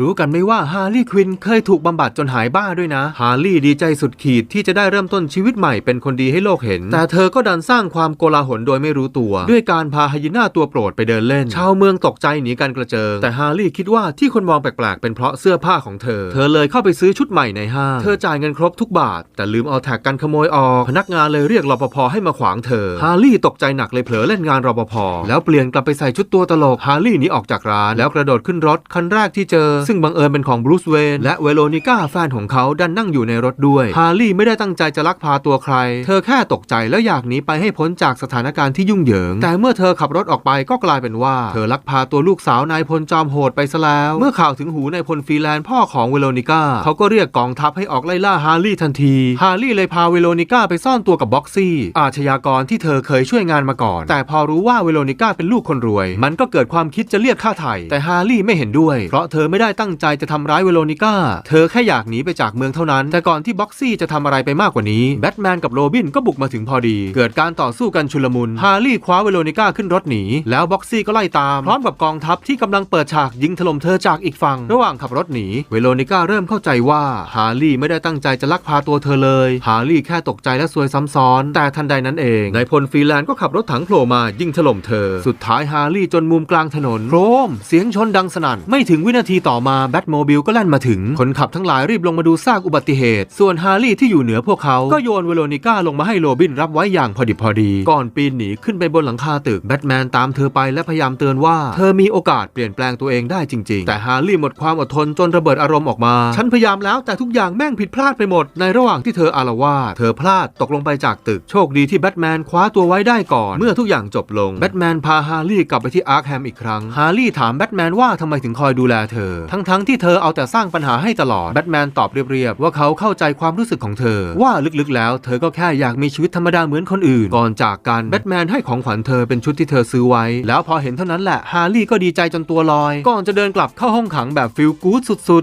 รู้กันไหมว่าฮาร์ลีย์ควินเคยถูกบำบัดจนหายบ้าด้วยนะ ฮาร์ลีย์ดีใจสุดขีดที่จะได้เริ่มต้นชีวิตใหม่เป็นคนดีให้โลกเห็น แต่เธอก็ดันสร้างความโกลาหลโดยไม่รู้ตัว ด้วยการพาฮายิน่าตัวโปรดไปเดินเล่น ชาวเมืองตกใจหนีกันกระเจิง แต่ฮาร์ลีย์คิดว่าที่คนมองแปลกๆ เป็นเพราะเสื้อผ้าของเธอ เธอเลยเข้าไปซื้อชุดใหม่ในห้าง เธอจ่ายเงินครบทุกบาท แต่ลืมเอาแท็กกันขโมยออก พนักงานเลยเรียกรปภให้มาขวางเธอ ฮาร์ลีย์ตกใจหนักเลยเผลอเล่นงานรปภ แล้วเปลี่ยนกลับไปใส่ชุดตัวตลก ฮาร์ลีย์หนีออกจากร้าน แล้วกระโดดขึ้นรถคันแรกที่เจอซึ่งบังเอิญเป็นของบรูซเวนและเวโรนิก้าแฟนของเขาดันนั่งอยู่ในรถด้วยฮาร์ลีย์ไม่ได้ตั้งใจจะลักพาตัวใคร เธอแค่ตกใจแล้วอยากหนีไปให้พ้นจากสถานการณ์ที่ยุ่งเหยิง แต่เมื่อเธอขับรถออกไปก็กลายเป็นว่า เธอลักพาตัวลูกสาวนายพลจอมโหดไปซะแล้ว เมื่อข่าวถึงหูนายพลฟรีแลนซ์พ่อของเวโรนิก้าเขาก็เรียกกองทัพให้ออกไล่ล่าฮาร์ลีย์ทันทีฮาร์ลีย์เลยพาเวโรนิก้าไปซ่อนตัวกับบ็อกซี่ อาชญากรที่เธอเคยช่วยงานมาก่อน แต่พอรู้ว่าเวโรนิก้าเป็นลูกคนรวย มันก็เกิดความคิดจะเรียกค่าไถ่แต่ฮาร์ลีย์ไม่เห็นด้วย เพราะเธอไม่ได้ตั้งใจจะทำร้ายเวโรนิก้า เธอแค่อยากหนีไปจากเมืองเท่านั้น แต่ก่อนที่บ็อกซี่จะทำอะไรไปมากกว่านี้ แบทแมนกับโรบินก็บุกมาถึงพอดี เกิดการต่อสู้กันชุลมุน ฮาร์ลีย์คว้าเวโรนิก้าขึ้นรถหนี แล้วบ็อกซี่ก็ไล่ตาม พร้อมกับกองทัพที่กำลังเปิดฉากยิงถล่มเธอจากอีกฝั่ง ระหว่างขับรถหนี เวโรนิก้าเริ่มเข้าใจว่าฮาร์ลีย์ไม่ได้ตั้งใจจะลักพาตัวเธอเลย ฮาร์ลีย์แค่ตกใจและซวยซ้ำซ้อน แต่ทันใดนั้นเอง นายพลฟรีแลนซ์ก็ขับรถถังโผล่มายิงถล่มเธอ สุดท้ายฮาร์ลีย์จนมุมกลางถนนโครม เสียงชนดังสนั่น ไม่ถึงวินาทีต่อมาแบทโมบิลก็แล่นมาถึง คนขับทั้งหลายรีบลงมาดูซากอุบัติเหตุ ส่วนฮาร์ลีย์ที่อยู่เหนือพวกเขาก็โยนเวโรนิก้าลงมาให้โรบินรับไว้อย่างพอดิบพอดี ก่อนปีนหนีขึ้นไปบนหลังคาตึกแบทแมนตามเธอไปและพยายามเตือนว่า เธอมีโอกาสเปลี่ยนแปลงตัวเองได้จริง ๆ แต่ฮาร์ลีย์หมดความอดทนจนระเบิดอารมณ์ออกมา ฉันพยายามแล้วแต่ทุกอย่างแม่งผิดพลาดไปหมด ในระหว่างที่เธออารวาเธอพลาดตกลงไปจากตึกโชคดีที่แบทแมนคว้าตัวไว้ได้ก่อน เมื่อทุกอย่างจบลงแบทแมนพาฮาร์ลีย์กลับไปที่อาร์คแฮมอีกครั้งฮาร์ลีย์ถามแบทแมนว่าทำไมถึงคอยดูแลเธอทั้งๆที่เธอเอาแต่สร้างปัญหาให้ตลอดแบทแมนตอบเรียบๆว่าเขาเข้าใจความรู้สึกของเธอ ว่าลึกๆแล้ว เธอก็แค่อยากมีชีวิตธรรมดาเหมือนคนอื่น ก่อนจากกันแบทแมนให้ของขวัญเธอเป็นชุดที่เธอซื้อไว้ แล้วพอเห็นเท่านั้นแหละฮาร์ลีย์ก็ดีใจจนตัวลอย ก่อนจะเดินกลับเข้าห้องขังแบบฟิลกู๊ดสุดๆ